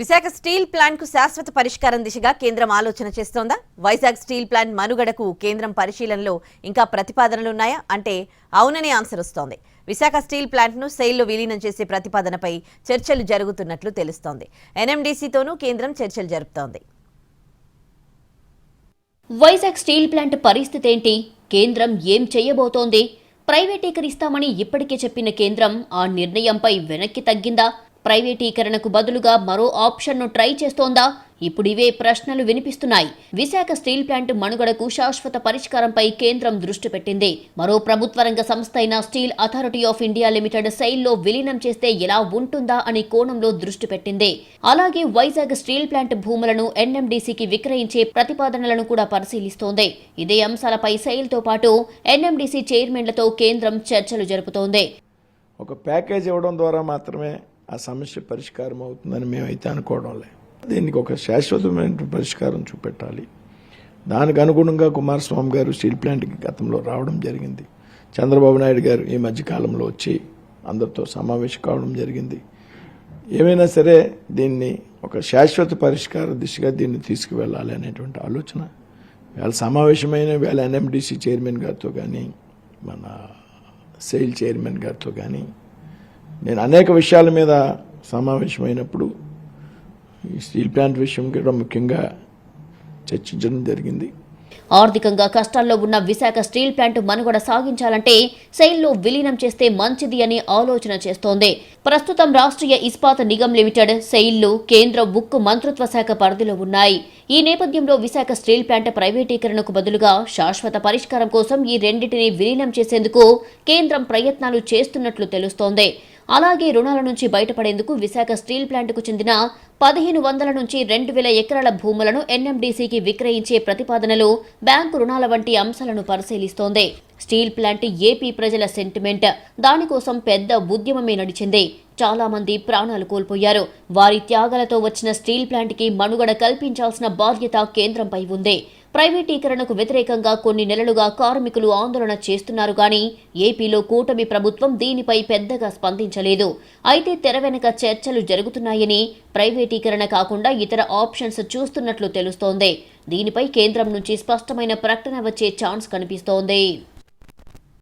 Visakha steel ప్లాంట్కు శాశ్వత పరిష్కారం దిశగా కేంద్రం ఆలోచన చేస్తోందా? వైజాగ్ స్టీల్ ప్లాంట్ మనుగడకు కేంద్రం పరిశీలనలో ఇంకా ప్రతిపాదనలున్నాయా? అంటే అవుననే ఆన్సర్ వస్తోంది. విశాఖ స్టీల్ ప్లాంట్ను సెయిల్లో విలీనం చేసే ప్రతిపాదనపై చర్చలు జరుగుతున్నట్లు తెలుస్తోంది. ఎన్ఎండీసీతోనూ కేంద్రం చర్చలు జరుపుతోంది. వైజాగ్ స్టీల్ ప్లాంట్ పరిస్థితి ఏంటి? కేంద్రం ఏం చేయబోతోంది? ప్రైవేటీకరిస్తామని ఇప్పటికే చెప్పిన కేంద్రం ఆ నిర్ణయంపై వెనక్కి తగ్గిందా? ప్రైవేటీకరణకు బదులుగా మరో ఆప్షన్ను ట్రై చేస్తోందా? ఇప్పుడు ఇవే ప్రశ్నలు వినిపిస్తున్నాయి. విశాఖ స్టీల్ ప్లాంట్ మనుగడకు శాశ్వత పరిష్కారంపై కేంద్రం దృష్టి పెట్టింది. మరో ప్రభుత్వ రంగ సంస్థ అయిన steel authority of India limited సెయిల్లో విలీనం చేస్తే ఎలా ఉంటుందా అనే కోణంలో దృష్టి పెట్టింది. అలాగే వైజాగ్ స్టీల్ ప్లాంట్ భూములను ఎన్ఎండీసీకి విక్రయించే ప్రతిపాదనలను కూడా పరిశీలిస్తోంది. ఇదే అంశాలపై సెయిల్తో పాటు ఎన్ఎండీసీ చైర్మన్లతో కేంద్రం చర్చలు జరుపుతోంది. ఒక ప్యాకేజ్ ఇవ్వడం ద్వారా మాత్రమే ఆ సమస్య పరిష్కారం అవుతుందని మేమైతే అనుకోవడం లేదు. దీనికి ఒక శాశ్వతమైన పరిష్కారం చూపెట్టాలి. దానికి అనుగుణంగా కుమారస్వామి గారు స్టీల్ ప్లాంట్కి గతంలో రావడం జరిగింది. చంద్రబాబు నాయుడు గారు ఈ మధ్యకాలంలో వచ్చి అందరితో సమావేశం కావడం జరిగింది. ఏమైనా సరే దీన్ని ఒక శాశ్వత పరిష్కార దిశగా దీన్ని తీసుకువెళ్ళాలి అనేటువంటి ఆలోచన. వేళ సమావేశమైన వేళ ఎన్ఎండిసి చైర్మన్ గారితో కానీ మన సెయిల్ చైర్మన్ గారితో కానీ నేను అనేక విషయాల మీద సమావేశమైనప్పుడు ఈ స్టీల్ ప్లాంట్ విషయం కూడా ముఖ్యంగా చర్చించడం జరిగింది. ఆర్థికంగా కష్టాల్లో ఉన్న విశాఖ స్టీల్ ప్లాంట్ మనుగడ సాగించాలంటే సెయిల్లో విలీనం చేస్తే మంచిది అని ఆలోచన చేస్తోంది. ప్రస్తుతం రాష్ట్రీయ ఇస్పాత్ నిగమ్ లిమిటెడ్ సెయిల్లు కేంద్ర ఉక్కు మంత్రిత్వ శాఖ పరిధిలో ఉన్నాయి. ఈ నేపథ్యంలో విశాఖ స్టీల్ ప్లాంట్ ప్రైవేటీకరణకు బదులుగా శాశ్వత పరిష్కారం కోసం ఈ రెండింటిని విలీనం చేసేందుకు కేంద్రం ప్రయత్నాలు చేస్తున్నట్లు తెలుస్తోంది. అలాగే రుణాల నుంచి బయటపడేందుకు విశాఖ స్టీల్ ప్లాంట్కు చెందిన పదిహేను వందల నుంచి రెండు వేల ఎకరాల భూములను ఎన్ఎండీసీకి విక్రయించే ప్రతిపాదనలు బ్యాంకు రుణాల వంటి అంశాలను పరిశీలిస్తోంది. స్టీల్ ప్లాంట్ ఏపీ ప్రజల సెంటిమెంట్. దానికోసం పెద్ద ఉద్యమమే నడిచింది. చాలా మంది ప్రాణాలు కోల్పోయారు. వారి త్యాగాలతో వచ్చిన స్టీల్ ప్లాంట్కి మనుగడ కల్పించాల్సిన బాధ్యత కేంద్రంపై ఉంది. ప్రైవేటీకరణకు వ్యతిరేకంగా కొన్ని నెలలుగా కార్మికులు ఆందోళన చేస్తున్నారు గాని ఏపీలో కూటమి ప్రభుత్వం దీనిపై పెద్దగా స్పందించలేదు. అయితే తెర వెనుక చర్చలు జరుగుతున్నాయని ప్రైవేటీకరణ కాకుండా ఇతర ఆప్షన్స్ చూస్తున్నట్లు తెలుస్తోంది. దీనిపై కేంద్రం నుంచి స్పష్టమైన ప్రకటన వచ్చే ఛాన్స్ కనిపిస్తోంది.